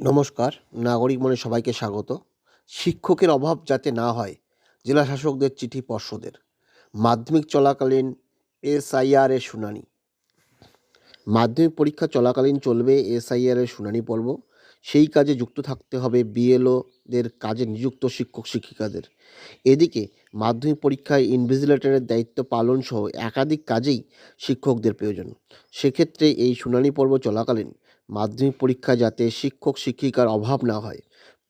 নমস্কার, নাগরিক মনে সবাইকে স্বাগত। শিক্ষকের অভাব যাতে না হয়, জেলা শাসকদের চিঠি পর্ষদের। মাধ্যমিক চলাকালীন এসআইআর এর শুনানি। মাধ্যমিক পরীক্ষা চলাকালীন চলবে এসআইআর এর শুনানি পর্ব। সেই কাজে যুক্ত থাকতে হবে বিএলওদের কাজে নিযুক্ত শিক্ষক শিক্ষিকাদের। এদিকে মাধ্যমিক পরীক্ষায় ইনভিজিলেটরের দায়িত্ব পালন সহ একাধিক কাজেই শিক্ষকদের প্রয়োজন। সেক্ষেত্রে এই শুনানি পর্ব চলাকালীন মাধ্যমিক পরীক্ষা যাতে শিক্ষক শিক্ষিকার অভাব না হয়।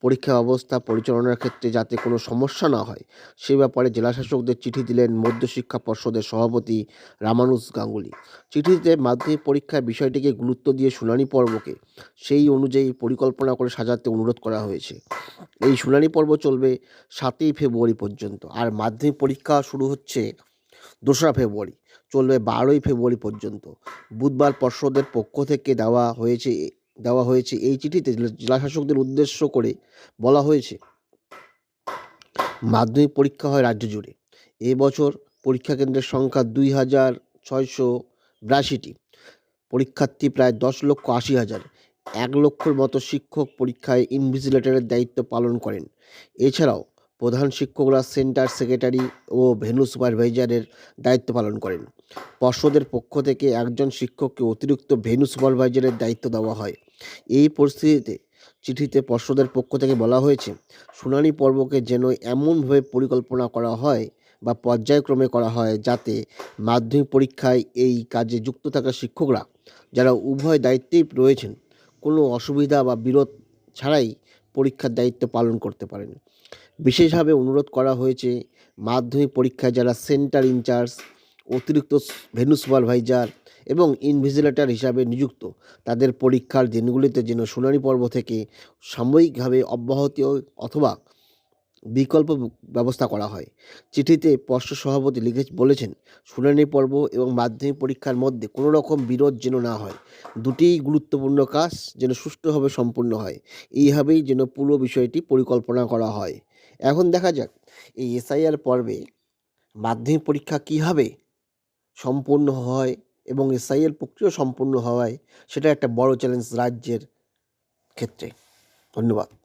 পরীক্ষা ব্যবস্থা পরিচালনার ক্ষেত্রে যাতে কোনো সমস্যা না হয়, সে ব্যাপারে জেলাশাসকদের চিঠি দিলেন মধ্যশিক্ষা পর্ষদের সভাপতি রামানুজ গাঙ্গুলি। চিঠিতে মাধ্যমিক পরীক্ষার বিষয়টিকে গুরুত্ব দিয়ে শুনানি পর্বকে সেই অনুযায়ী পরিকল্পনা করে সাজাতে অনুরোধ করা হয়েছে। এই শুনানি পর্ব চলবে সাতই ফেব্রুয়ারি পর্যন্ত আর মাধ্যমিক পরীক্ষা শুরু হচ্ছে দোসরা ফেব্রুয়ারি। চলবে বারোই ফেব্রুয়ারি পর্যন্ত। বুধবার পর্ষদের পক্ষ থেকে দেওয়া হয়েছে দেওয়া হয়েছে। এই চিঠিতে জেলাশাসকদের উদ্দেশ্য করে বলা হয়েছে, মাধ্যমিক পরীক্ষা হয় রাজ্য জুড়ে। এবছর পরীক্ষা কেন্দ্রের সংখ্যা দুই হাজার ছয়শো বিরাশিটি। পরীক্ষার্থী প্রায় দশ লক্ষ আশি হাজার। এক লক্ষর মতো শিক্ষক পরীক্ষায় ইনভিজিলেটরের দায়িত্ব পালন করেন। এছাড়াও প্রধান শিক্ষকরা সেন্টার সেক্রেটারি ও ভেন্যু সুপারভাইজারের দায়িত্ব পালন করেন। পর্ষদের পক্ষ থেকে একজন শিক্ষককে অতিরিক্ত ভেন্যু সুপারভাইজারের দায়িত্ব দেওয়া হয়। এই পরিস্থিতিতে চিঠিতে পর্ষদের পক্ষ থেকে বলা হয়েছে, শুনানি পর্বকে যেন এমনভাবে পরিকল্পনা করা হয় বা পর্যায়ক্রমে করা হয় যাতে মাধ্যমিক পরীক্ষায় এই কাজে যুক্ত থাকা শিক্ষকরা, যারা উভয় দায়িত্বেই রয়েছেন, কোনো অসুবিধা বা বিরোধ ছাড়াই পরীক্ষার দায়িত্ব পালন করতে পারেন। বিশেষভাবে অনুরোধ করা হয়েছে, মাধ্যমিক পরীক্ষায় যারা সেন্টার ইনচার্জ, অতিরিক্ত ভেন্যু সুপারভাইজার এবং ইনভিজিলেটর হিসাবে নিযুক্ত। তাদের পরীক্ষার দিনগুলিতে যেন শুনানি পর্ব থেকে সাময়িকভাবে অব্যাহতি অথবা বিকল্প ব্যবস্থা করা হয়। চিঠিতে পর্ষদ সভাপতি লিখে বলেছেন শুনানি পর্ব এবং মাধ্যমিক পরীক্ষার মধ্যে কোনো রকম বিরোধ যেন না হয়। দুটিই গুরুত্বপূর্ণ কাজ যেন সুষ্ঠুভাবে সম্পূর্ণ হয়। এইভাবেই যেন পুরো বিষয়টি পরিকল্পনা করা হয়। এখন দেখা যাক, এই এসআইআর পর্বে মাধ্যমিক পরীক্ষা কীভাবে সম্পূর্ণ হয় এবং এসআইএল প্রক্রিয়া সম্পূর্ণ হওয়ায় সেটা একটা বড় চ্যালেঞ্জ রাজ্যের ক্ষেত্রে। ধন্যবাদ।